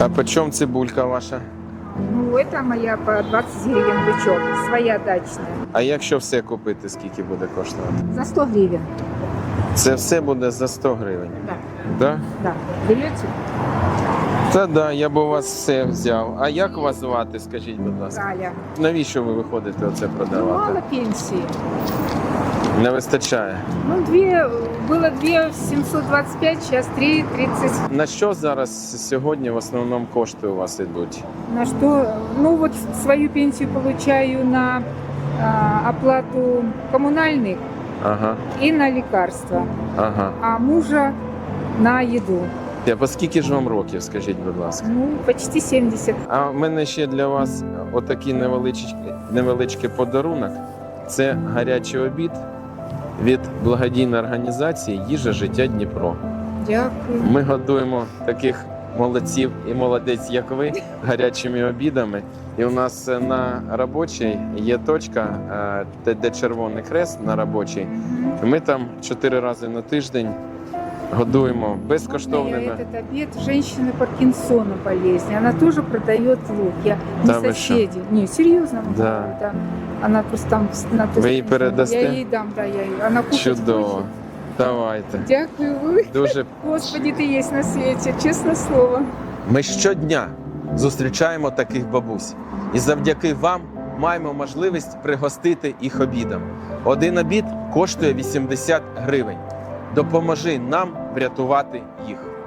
А по цибулька ваша? Ну, это моя по 20 гривен бычок, своя дачная. А якщо все купити, скільки буде коштувати? За 100 гривен. Це все буде за 100 гривень. Да, Да? да. Берете? Та да, я б у вас все взяв. А як вас звати, скажіть, будь ласка? Галя. Навіщо ви виходите оце Ну, продавати? мало пенсии. Не вистачає. Ну, две, было 2 725, сейчас 3 30. На що зараз сьогодні в основному кошти у вас йдуть? На что? Ну, вот свою пенсию получаю на а, оплату коммунальных Ага, и на лекарства, ага. а мужа на еду. Я по скільки ж вам років, скажіть, будь ласка? Ну, почти 70. А в мене ще для вас отакий невеличкий, невеличкий подарунок. Це гарячий обід від благодійної організації Їжа життя Дніпро. Дякую. Ми годуємо таких молодців і молодець, як ви, гарячими обідами. І у нас е, на робочій є точка, е, де- де червоний хрест на робочій. Ми там чотири рази на тиждень годуємо Можно я безкоштовними. этот обед женщины Паркинсона болезни. Она тоже продает лук. Я не Да вы что? соседи. Не, серьезно вам Да. говорю, да. Она просто там на той Вы ей стороне. передасте? Я ей дам, да, я ей. Она кушать Чудово. хочет. Давайте. Дякую ви. Дуже Господи, ти є на світі, чесне слово. Ми щодня зустрічаємо таких бабусь, і завдяки вам маємо можливість пригостити їх обідом. Один обід коштує 80 гривень. Допоможи нам врятувати їх.